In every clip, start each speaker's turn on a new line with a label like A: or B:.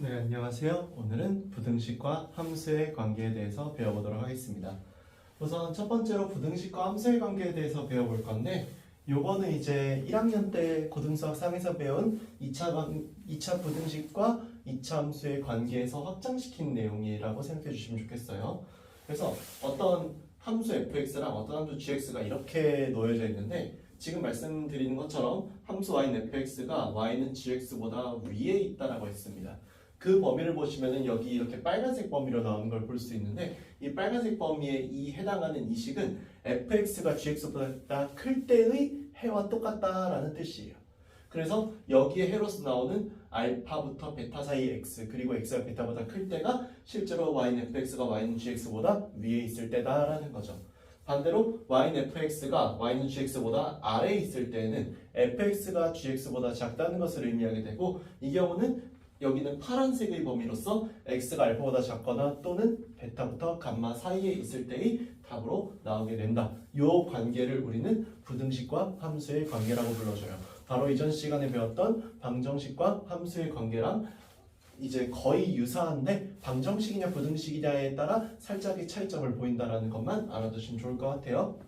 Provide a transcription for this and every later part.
A: 네, 안녕하세요. 오늘은 부등식과 함수의 관계에 대해서 배워보도록 하겠습니다. 우선 첫 번째로 부등식과 함수의 관계에 대해서 배워볼 건데 요거는 이제 1학년 때 고등수학 3에서 배운 2차, 관, 2차 부등식과 2차 함수의 관계에서 확장시킨 내용이라고 생각해 주시면 좋겠어요. 그래서 어떤 함수 fx랑 어떤 함수 gx가 이렇게 놓여져 있는데 지금 말씀드리는 것처럼 함수 y는 fx가 y는 gx보다 위에 있다라고 했습니다. 그 범위를 보시면은 여기 이렇게 빨간색 범위로 나오는 걸 볼 수 있는데 이 빨간색 범위에 이 해당하는 이 식은 fx가 gx보다 클 때의 해와 똑같다라는 뜻이에요. 그래서 여기에 해로서 나오는 알파부터 베타 사이 x 그리고 x가 베타보다 클 때가 실제로 y는 fx가 y는 gx보다 위에 있을 때다라는 거죠. 반대로 y는 fx가 y는 gx보다 아래에 있을 때는 fx가 gx보다 작다는 것을 의미하게 되고 이 경우는 여기는 파란색의 범위로서 x가 알파보다 작거나 또는 베타부터 감마 사이에 있을 때의 답으로 나오게 된다. 이 관계를 우리는 부등식과 함수의 관계라고 불러줘요. 바로 이전 시간에 배웠던 방정식과 함수의 관계랑 이제 거의 유사한데 방정식이냐 부등식이냐에 따라 살짝의 차이점을 보인다라는 것만 알아두시면 좋을 것 같아요.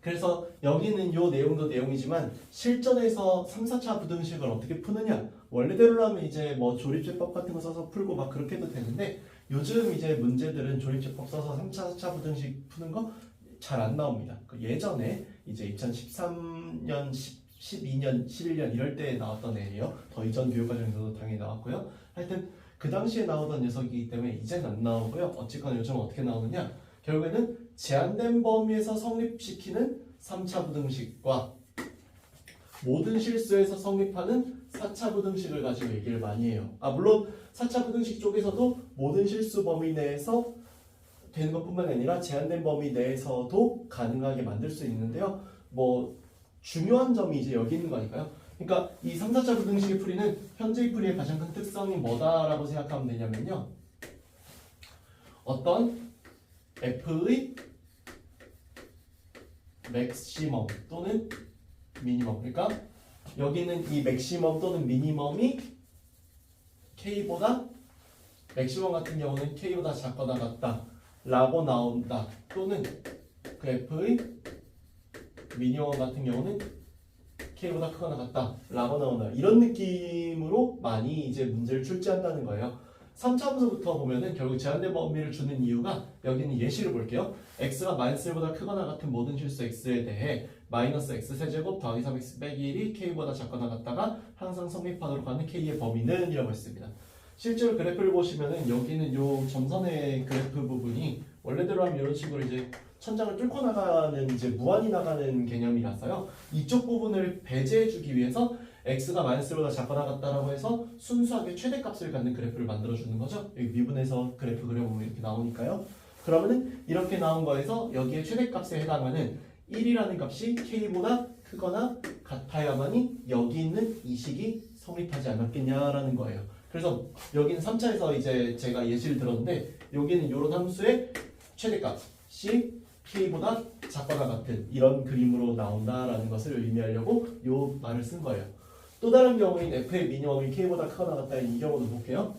A: 그래서 여기는 요 내용도 내용이지만 실전에서 3, 4차 부등식을 어떻게 푸느냐 원래대로라면 이제 뭐 조립제법 같은 거 써서 풀고 막 그렇게 해도 되는데 요즘 이제 문제들은 조립제법 써서 3차, 4차 부등식 푸는 거 잘 안 나옵니다. 그 예전에 이제 2013년, 12년, 11년 이럴 때 나왔던 애예요. 더 이전 교육과정에서도 당연히 나왔고요. 하여튼 그 당시에 나오던 녀석이기 때문에 이제는 안 나오고요. 어쨌거나 요즘 어떻게 나오느냐? 결국에는 제한된 범위에서 성립시키는 3차 부등식과 모든 실수에서 성립하는 4차 부등식을 가지고 얘기를 많이 해요. 아 물론 4차 부등식 쪽에서도 모든 실수 범위 내에서 되는 것뿐만 아니라 제한된 범위 내에서도 가능하게 만들 수 있는데요. 뭐 중요한 점이 이제 여기 있는 거니까요. 그러니까 이 3, 4차 부등식의 풀이는 현재의 풀이의 가장 큰 특성이 뭐다라고 생각하면 되냐면요. 어떤 f의 맥시멈 또는 미니멈 그러니까 여기는 이 맥시멈 또는 미니멈이 k보다 맥시멈 같은 경우는 k보다 작거나 같다 라고 나온다 또는 그 f의 미니멈 같은 경우는 k보다 크거나 같다 라고 나온다. 이런 느낌으로 많이 이제 문제를 출제한다는 거예요 3차 함수부터 보면은 결국 제한된 범위를 주는 이유가 여기는 예시를 볼게요. x가 마이너스 1보다 크거나 같은 모든 실수 x에 대해 마이너스 x 세제곱 더하기 3x 빼기 1이 k보다 작거나 같다가 항상 성립하도록 하는 k의 범위는 이라고 했습니다. 실제로 그래프를 보시면은 여기는 요 점선의 그래프 부분이 원래대로 하면 이런 식으로 이제 천장을 뚫고 나가는 이제 무한히 나가는 개념이라서요. 이쪽 부분을 배제해주기 위해서 x가 마이너스보다 작거나 같다라고 해서 순수하게 최대값을 갖는 그래프를 만들어주는 거죠. 여기 미분에서 그래프 그려보면 이렇게 나오니까요. 그러면은 이렇게 나온 거에서 여기에 최대값에 해당하는 1이라는 값이 k보다 크거나 같아야만이 여기 있는 이 식이 성립하지 않았겠냐라는 거예요. 그래서 여기는 3차에서 이제 제가 예시를 들었는데 여기는 이런 함수의 최대값이 k보다 작거나 같은 이런 그림으로 나온다라는 것을 의미하려고 이 말을 쓴 거예요. 또 다른 경우인 f의 미니멈이 k보다 크거나 같다는 이 경우도 볼게요.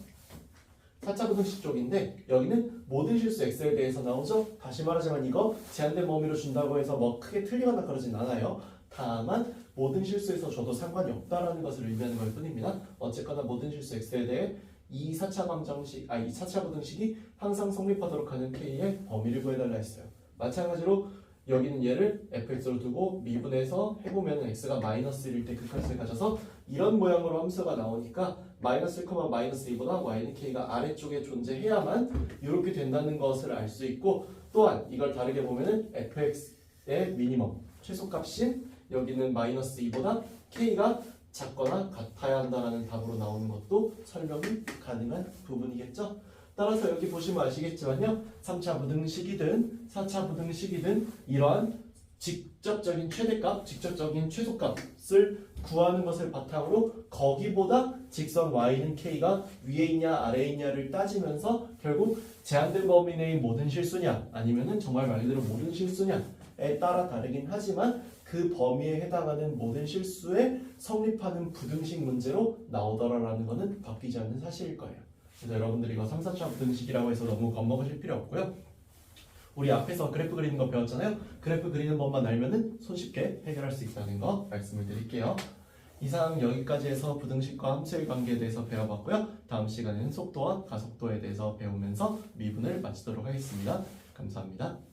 A: 4차 부등식 쪽인데 여기는 모든 실수 x에 대해서 나오죠. 다시 말하자면 이거 제한된 범위로 준다고 해서 뭐 크게 틀리거나 그러진 않아요. 다만 모든 실수에서 줘도 상관이 없다라는 것을 의미하는 걸 뿐입니다. 어쨌거나 모든 실수 x에 대해 이 4차 방정식, 아 이 4차 부등식이 항상 성립하도록 하는 k의 범위를 구해달라 했어요. 마찬가지로 여기는 얘를 fx로 두고 미분해서 해보면 x가 마이너스 1일 때 극한수를 가져서 이런 모양으로 함수가 나오니까 마이너스 1, 마이너스 2보다 y는 k가 아래쪽에 존재해야만 이렇게 된다는 것을 알 수 있고 또한 이걸 다르게 보면은 fx의 미니멈 최소값인 여기는 마이너스 2보다 k가 작거나 같아야 한다라는 답으로 나오는 것도 설명이 가능한 부분이겠죠. 따라서 여기 보시면 아시겠지만요. 3차 부등식이든 4차 부등식이든 이러한 직접적인 최대값, 직접적인 최소값을 구하는 것을 바탕으로 거기보다 직선 y는 k가 위에 있냐 아래에 있냐를 따지면서 결국 제한된 범위 내의 모든 실수냐 아니면은 정말 말 그대로 모든 실수냐에 따라 다르긴 하지만 그 범위에 해당하는 모든 실수에 성립하는 부등식 문제로 나오더라라는 것은 바뀌지 않는 사실일 거예요. 그래서 여러분들이 이거 3, 4차 부등식이라고 해서 너무 겁먹으실 필요 없고요. 우리 앞에서 그래프 그리는 거 배웠잖아요. 그래프 그리는 법만 알면은 손쉽게 해결할 수 있다는 거 말씀을 드릴게요. 이상 여기까지 해서 부등식과 함수의 관계에 대해서 배워봤고요. 다음 시간에는 속도와 가속도에 대해서 배우면서 미분을 마치도록 하겠습니다. 감사합니다.